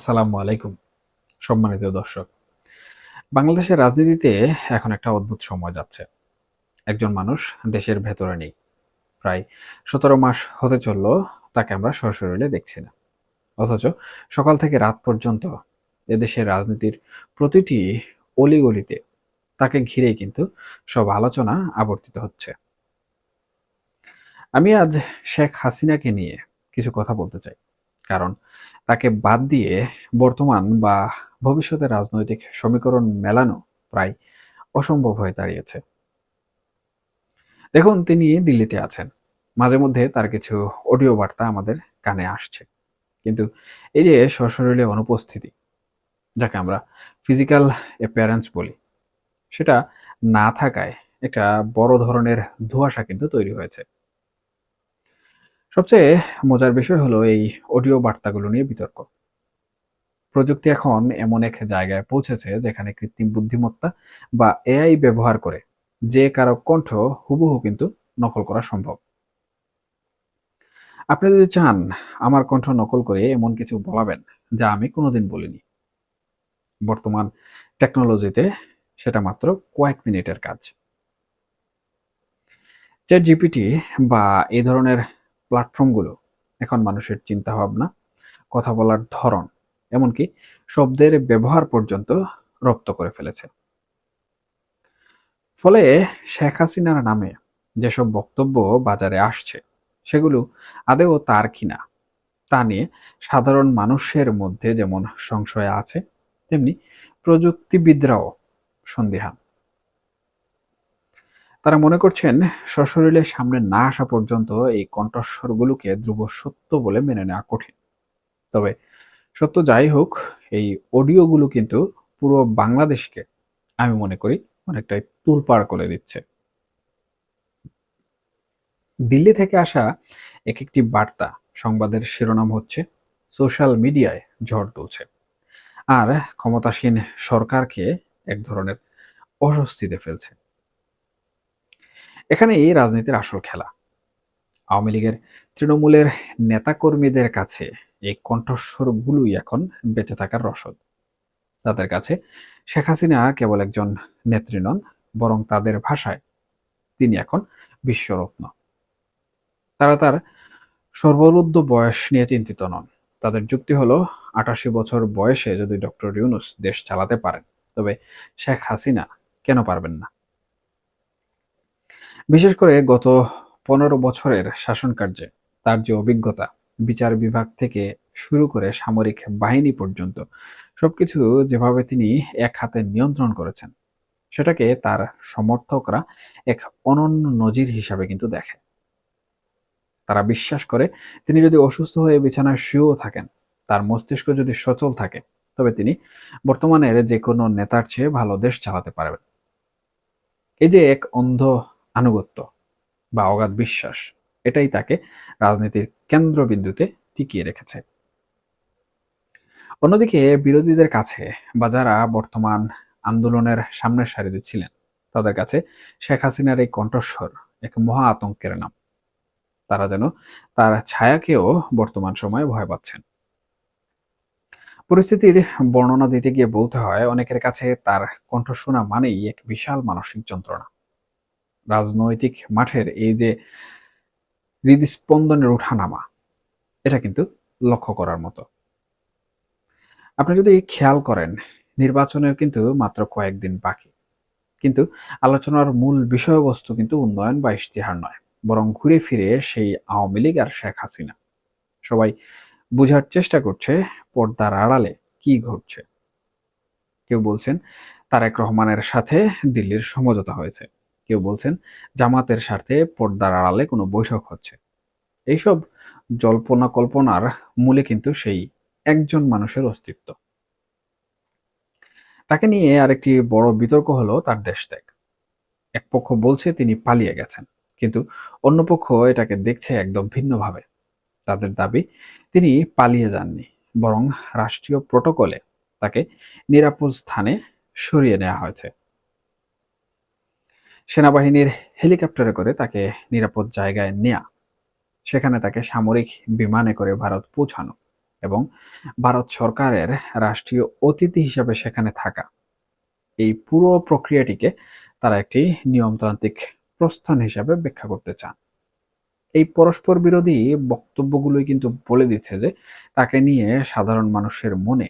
আসসালামু আলাইকুম, সম্মানিত দর্শক। বাংলাদেশের রাজনীতিতে এখন একটা অদ্ভুত সময় যাচ্ছে। একজন মানুষ দেশের ভেতরে নেই। প্রায় সতেরো মাস হতে চলল, তাকে আমরা সশরীরে দেখছি না। অথচ সকাল থেকে রাত পর্যন্ত এদেশের রাজনীতির প্রতিটি অলিগলিতে তাকে ঘিরেই কিন্তু সব আলোচনা আবর্তিত হচ্ছে। আমি আজ শেখ হাসিনাকে নিয়ে কিছু কথা বলতে চাই। কারণ তাকে বাদ দিয়ে বর্তমান বা ভবিষ্যতের রাজনৈতিক সমীকরণ মেলানো প্রায় অসম্ভব হয়ে দাঁড়িয়েছে। দেখুন, তিনি দিল্লিতে আছেন। মাঝে মধ্যে তার কিছু অডিও বার্তা আমাদের কানে আসছে। কিন্তু এই যে সশরীরে অনুপস্থিতি, যাকে আমরা ফিজিক্যাল অ্যাপিয়ারেন্স বলি, সেটা না থাকায় একটা বড় ধরনের ধোঁয়াশা কিন্তু তৈরি হয়েছে। সবচেয়ে মজার বিষয় হলো এই অডিও বার্তাগুলো নিয়ে বিতর্ক। প্রযুক্তি এখন এমন এক জায়গায় পৌঁছেছে যেখানে কৃত্রিম বুদ্ধিমত্তা বা এআই ব্যবহার করে যে কারও কণ্ঠ হুবহু কিন্তু নকল করা সম্ভব। আপনি যদি চান আমার কণ্ঠ নকল করে এমন কিছু বলাবেন যা আমি কোনোদিন বলিনি। বর্তমান টেকনোলজিতে সেটা মাত্র কয়েক মিনিটের কাজ। চ্যাট জিপিটি বা এই ধরনের প্ল্যাটফর্মগুলো এখন মানুষের চিন্তাভাবনা, কথা বলার ধরন, এমনকি শব্দের ব্যবহার পর্যন্ত রপ্ত করে ফেলেছে। ফলে শেখ হাসিনার নামে যেসব বক্তব্য বাজারে আসছে, সেগুলো আদেও তার কিনা, তা নিয়ে সাধারণ মানুষের মধ্যে যেমন সংশয় আছে, তেমনি প্রযুক্তিবিদরাও সন্দিহান। তারা মনে করছেন সশরীরের সামনে না আসা পর্যন্ত এই কণ্ঠস্বরগুলোকে ধ্রুব সত্য বলে মেনে নেওয়া কঠিন। তবে সত্য যাই হোক, এই অডিওগুলো কিন্তু পুরো বাংলাদেশকে, আমি মনে করি, অনেকটাই তুলপাড় করে দিচ্ছে। দিল্লি থেকে আসা এক একটি বার্তা, সংবাদের শিরোনাম হচ্ছে, সোশ্যাল মিডিয়ায় ঝড় তুলছে। আর ক্ষমতাসীন সরকারকে এক ধরনের অস্বস্তিতে ফেলছে। এখানে এই রাজনীতির আসল খেলা। আওয়ামী লীগের তৃণমূলের নেতাকর্মীদের কাছে এই কণ্ঠস্বরগুলোই এখন বেঁচে থাকার রসদ। তাদের কাছে শেখ হাসিনা কেবল একজন নেত্রী নন, বরং তাদের ভাষায় তিনি এখন বিশ্বরত্ন। তারা তার সর্বরুদ্ধ বয়স নিয়ে চিন্তিত নন। তাদের যুক্তি হলো, আটাশি বছর বয়সে যদি ডক্টর ইউনুস দেশ চালাতে পারেন, তবে শেখ হাসিনা কেন পারবেন না? বিশেষ করে গত পনেরো বছরের শাসনকার্যে তার যে অভিজ্ঞতা, বিচার বিভাগ থেকে শুরু করে সামরিক বাহিনী পর্যন্ত সবকিছু যেভাবে তিনি এক হাতে নিয়ন্ত্রণ করেছেন, সেটাকে তার সমর্থকরা এক অনন্য নজির হিসাবে কিন্তু দেখে। তারা বিশ্বাস করে তিনি যদি অসুস্থ হয়ে বিছানায় শুয়েও থাকেন, তার মস্তিষ্ক যদি সচল থাকে, তবে তিনি বর্তমানের যে কোনো নেতার চেয়ে ভালো দেশ চালাতে পারবেন। এই যে এক অন্ধ আনুগত্য বা অগাধ বিশ্বাস, এটাই তাকে রাজনীতির কেন্দ্রবিন্দুতে টিকিয়ে রেখেছে। অন্যদিকে বিরোধীদের কাছে বা যারা বর্তমান আন্দোলনের সামনের সারিতে ছিলেন, তাদের কাছে শেখ হাসিনার এই কণ্ঠস্বর এক মহা আতঙ্কের নাম। তারা যেন তার ছায়াকেও বর্তমান সময়ে ভয় পাচ্ছেন। পরিস্থিতির বর্ণনা দিতে গিয়ে বলতে হয়, অনেকের কাছে তার কণ্ঠ শোনা মানেই এক বিশাল মানসিক যন্ত্রণা। রাজনৈতিক মাঠের এই যে হৃদস্পন্দনের ওঠানামা এটা কিন্তু লক্ষ্য করার মতো। আপনি যদি খেয়াল করেন, নির্বাচনের কিন্তু মাত্র কয়েকদিন বাকি। কিন্তু আলোচনার মূল বিষয়বস্তু কিন্তু উন্নয়ন বা ইশতেহার নয়, বরং ঘুরে ফিরে সেই আওয়ামী লীগ আর শেখ হাসিনা। সবাই বোঝার চেষ্টা করছে পর্দার আড়ালে কি ঘটছে। কেউ বলছেন, তারেক রহমানের সাথে দিল্লির সমঝোতা হয়েছে। কেউ বলছেন, জামাতের স্বার্থে পর্দার আড়ালে কোনো বৈঠক হচ্ছে। এইসব জল্পনা কল্পনার মূলে কিন্তু সেই একজন মানুষের অস্তিত্ব। তাকে নিয়ে আরেকটি বড় বিতর্ক হলো তার দেশ ত্যাগ এক পক্ষ বলছে তিনি পালিয়ে গেছেন, কিন্তু অন্য পক্ষ এটাকে দেখছে একদম ভিন্নভাবে। তাদের দাবি, তিনি পালিয়ে যাননি, বরং রাষ্ট্রীয় প্রোটোকলে তাকে নিরাপদ স্থানে সরিয়ে নেওয়া হয়েছে। সেনাবাহিনীর হেলিকপ্টারে করে তাকে নিরাপদ জায়গায় নেয়া। সেখানে তাকে সামরিক বিমানে করে ভারত পৌঁছানো এবং ভারত সরকারের রাষ্ট্রীয় অতিথি হিসাবে সেখানে থাকা। এই পুরো প্রক্রিয়াটিকে তারা একটি নিয়মতান্ত্রিক প্রস্থান হিসাবে ব্যাখ্যা করতে চান। এই পরস্পর বিরোধী বক্তব্যগুলোই কিন্তু বলে দিচ্ছে যে তাকে নিয়ে সাধারণ মানুষের মনে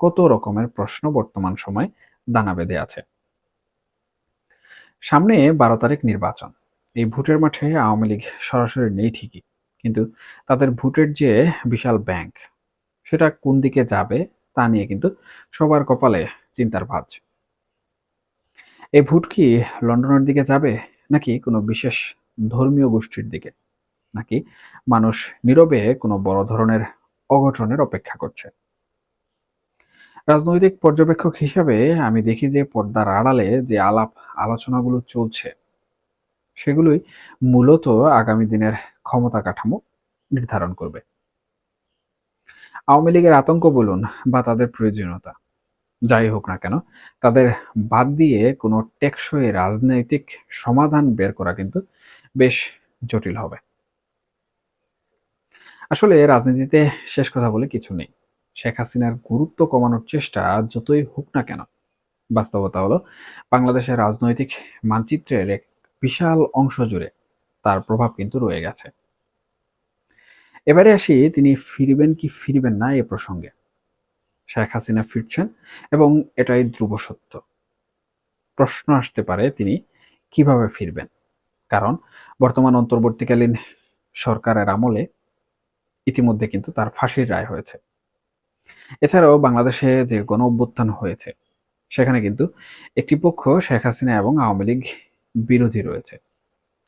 কত রকমের প্রশ্ন বর্তমান সময় দানা বেঁধে আছে। সামনে বারো তারিখ নির্বাচন। এই ভোটের মাঠে আওয়ামী লীগ সরাসরি নেই ঠিকই, কিন্তু তাদের ভোটের যে বিশাল ব্যাংক, সেটা কোন দিকে যাবে তা নিয়ে কিন্তু সবার কপালে চিন্তার ভাঁজ। এই ভোট কি লন্ডনের দিকে যাবে নাকি কোনো বিশেষ ধর্মীয় গোষ্ঠীর দিকে? নাকি মানুষ নীরবে কোনো বড় ধরনের অঘটনের অপেক্ষা করছে? রাজনৈতিক পর্যবেক্ষক হিসাবে আমি দেখি যে পর্দার আড়ালে যে আলাপ আলোচনাগুলো চলছে, সেগুলোই মূলত আগামী দিনের ক্ষমতা কাঠামো নির্ধারণ করবে। আওয়ামী লীগের আতঙ্ক বলুন বা তাদের প্রয়োজনীয়তা, যাই হোক না কেন, তাদের বাদ দিয়ে কোনো টেকসই রাজনৈতিক সমাধান বের করা কিন্তু বেশ জটিল হবে। আসলে রাজনীতিতে শেষ কথা বলে কিছু নেই। শেখ হাসিনার গুরুত্ব কমানোর চেষ্টা যতই হোক না কেন, বাস্তবতা হলো বাংলাদেশের রাজনৈতিক মানচিত্রের এক বিশাল অংশ জুড়ে তার প্রভাব কিন্তু রয়ে গেছে। এবারে আসি, তিনি ফিরবেন কি ফিরবেন না এ প্রসঙ্গে। শেখ হাসিনা ফিরছেন এবং এটাই ধ্রুব সত্য। প্রশ্ন আসতে পারে তিনি কীভাবে ফিরবেন? কারণ বর্তমান অন্তর্বর্তীকালীন সরকারের আমলে ইতিমধ্যে কিন্তু তার ফাঁসির রায় হয়েছে। এছাড়াও বাংলাদেশে যে গণ অভ্যুত্থান হয়েছে, সেখানে কিন্তু একটি পক্ষ শেখ হাসিনা এবং আওয়ামী লীগ বিরোধী রয়েছে।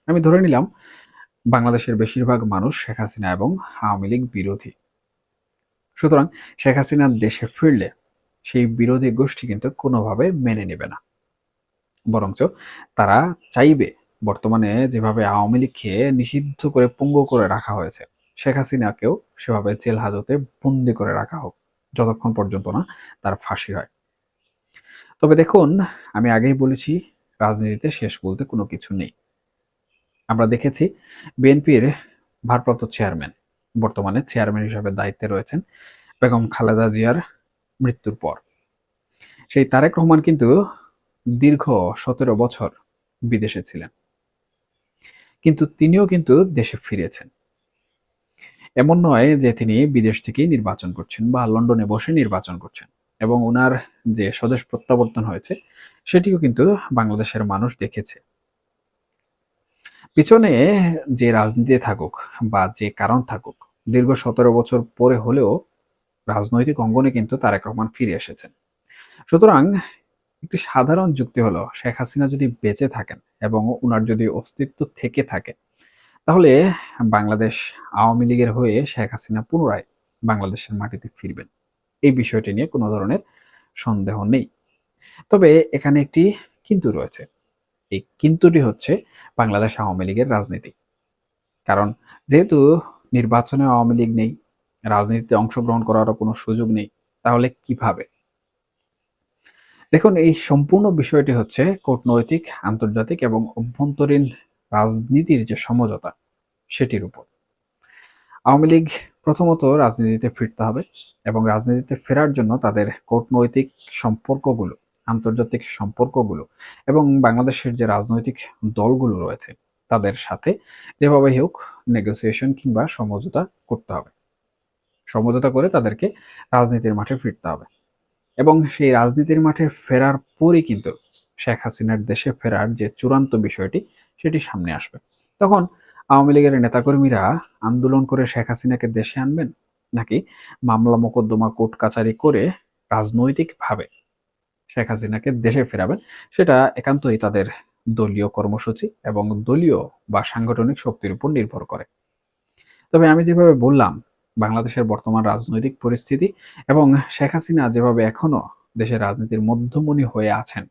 আমি ধরে নিলাম, বাংলাদেশের বেশিরভাগ মানুষ শেখ হাসিনা এবং আওয়ামী লীগ বিরোধী। সুতরাং শেখ হাসিনা দেশে ফিরলে সেই বিরোধী গোষ্ঠী কিন্তু কোনোভাবে মেনে নেবে না। বরঞ্চ তারা চাইবে বর্তমানে যেভাবে আওয়ামী লীগকে নিষিদ্ধ করে পঙ্গু করে রাখা হয়েছে, শেখ হাসিনাকেও সেভাবে জেল হাজতে বন্দি করে রাখা হোক। যতক্ষণ পর্যন্ত না তার ফাঁসি হয়। তবে দেখুন, আমি আগেই বলেছি, রাজনীতিতে শেষ বলতে কোনো কিছু নেই। আমরা দেখেছি, বিএনপির ভারপ্রাপ্ত চেয়ারম্যান, বর্তমানে চেয়ারম্যান হিসাবে দায়িত্বে রয়েছেন বেগম খালেদা জিয়ার মৃত্যুর পর। সেই তারেক রহমান কিন্তু দীর্ঘ সতেরো বছর বিদেশে ছিলেন। কিন্তু তিনিও কিন্তু দেশে ফিরেছেন। এমন নয় যে তিনি বিদেশ থেকেই নির্বাচন করছেন বা লন্ডনে বসে নির্বাচন করছেন। এবং ওনার যে স্বদেশ প্রত্যাবর্তন হয়েছে, সেটিও কিন্তু বাংলাদেশের মানুষ দেখেছে। পিছনে যে রাজনীতি থাকুক বা যে কারণ থাকুক, দীর্ঘ সতেরো বছর পরে হলেও রাজনৈতিক অঙ্গনে কিন্তু তারেক রহমান ফিরে এসেছেন। সুতরাং একটি সাধারণ যুক্তি হলো, শেখ হাসিনা যদি বেঁচে থাকেন এবং ওনার যদি অস্তিত্ব থেকে থাকে তাহলে বাংলাদেশ আওয়ামী লীগের হয়ে শেখ হাসিনা পুনরায় বাংলাদেশের মাটিতে ফিরবেন। এই বিষয়টি নিয়ে কোনো ধরনের সন্দেহ নেই। তবে এখানে একটি কিন্তু রয়েছে। এই কিন্তুটি হচ্ছে বাংলাদেশ আওয়ামী লীগের রাজনীতি। কারণ যেহেতু নির্বাচনে আওয়ামী লীগ নেই, রাজনীতিতে অংশগ্রহণ করারও কোনো সুযোগ নেই, তাহলে কীভাবে? দেখুন, এই সম্পূর্ণ বিষয়টি হচ্ছে কূটনৈতিক, আন্তর্জাতিক এবং অভ্যন্তরীণ রাজনীতির যে সমঝোতা সেটির উপর। আওয়ামী লীগ প্রথমত রাজনীতিতে ফিরতে হবে এবং রাজনীতিতে ফেরার জন্য তাদের কূটনৈতিক সম্পর্কগুলো, আন্তর্জাতিক সম্পর্কগুলো এবং বাংলাদেশের যে রাজনৈতিক দলগুলো রয়েছে, তাদের সাথে যেভাবে হোক নেগোসিয়েশন কিংবা সমঝোতা করতে হবে। সমঝোতা করে তাদেরকে রাজনীতির মাঠে ফিরতে হবে এবং সেই রাজনীতির মাঠে ফেরার পরই কিন্তু শেখ হাসিনার দেশে ফেরার যে চূড়ান্ত বিষয়টি, সেটি সামনে আসবে। তখন আওয়ামী লীগের নেতাকর্মীরা আন্দোলন করে শেখ হাসিনাকে দেশে আনবেন নাকি মামলা মোকদ্দমা, কোর্ট কাচারি করে রাজনৈতিকভাবে শেখ হাসিনাকে দেশে ফেরাবেন? সেটা একান্তই তাদের দলীয় কর্মসূচি এবং দলীয় বা সাংগঠনিক শক্তির উপর নির্ভর করে। তবে আমি যেভাবে বললাম, বাংলাদেশের বর্তমান রাজনৈতিক পরিস্থিতি এবং শেখ হাসিনা যেভাবে এখনও দেশের রাজনীতির মধ্যমণি হয়ে আছেন,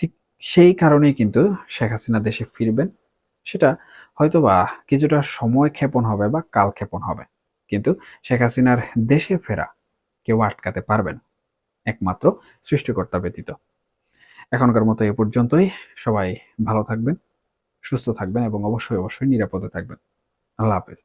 ঠিক সেই কারণেই কিন্তু শেখ হাসিনা দেশে ফিরবেন। সেটা হয়তো বা কিছুটা সময় ক্ষেপণ হবে বা কাল ক্ষেপণ হবে। কিন্তু শেখ হাসিনার দেশে ফেরা কেউ আটকাতে পারবেন, একমাত্র সৃষ্টিকর্তা ব্যতীত। এখনকার মতো এ পর্যন্তই। সবাই ভালো থাকবেন, সুস্থ থাকবেন এবং অবশ্যই অবশ্যই নিরাপদে থাকবেন। আল্লাহ হাফেজ।